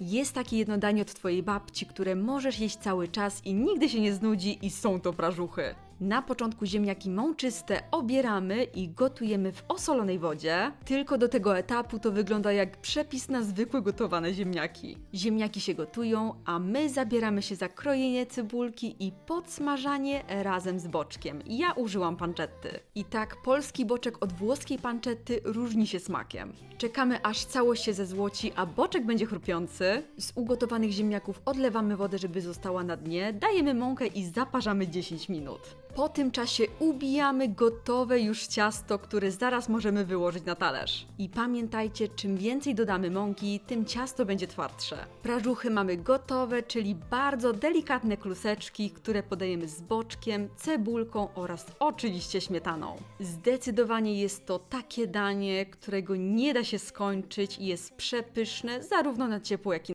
Jest takie jedno danie od twojej babci, które możesz jeść cały czas i nigdy się nie znudzi i są to prażuchy. Na początku ziemniaki mączyste obieramy i gotujemy w osolonej wodzie. Tylko do tego etapu to wygląda jak przepis na zwykłe gotowane ziemniaki. Ziemniaki się gotują, a my zabieramy się za krojenie cebulki i podsmażanie razem z boczkiem. Ja użyłam panczetty. I tak polski boczek od włoskiej panczetty różni się smakiem. Czekamy aż całość się zezłoci, a boczek będzie chrupiący. Z ugotowanych ziemniaków odlewamy wodę, żeby została na dnie, dajemy mąkę i zaparzamy 10 minut. Po tym czasie ubijamy gotowe już ciasto, które zaraz możemy wyłożyć na talerz. I pamiętajcie, czym więcej dodamy mąki, tym ciasto będzie twardsze. Prażuchy mamy gotowe, czyli bardzo delikatne kluseczki, które podajemy z boczkiem, cebulką oraz oczywiście śmietaną. Zdecydowanie jest to takie danie, którego nie da się skończyć i jest przepyszne zarówno na ciepło, jak i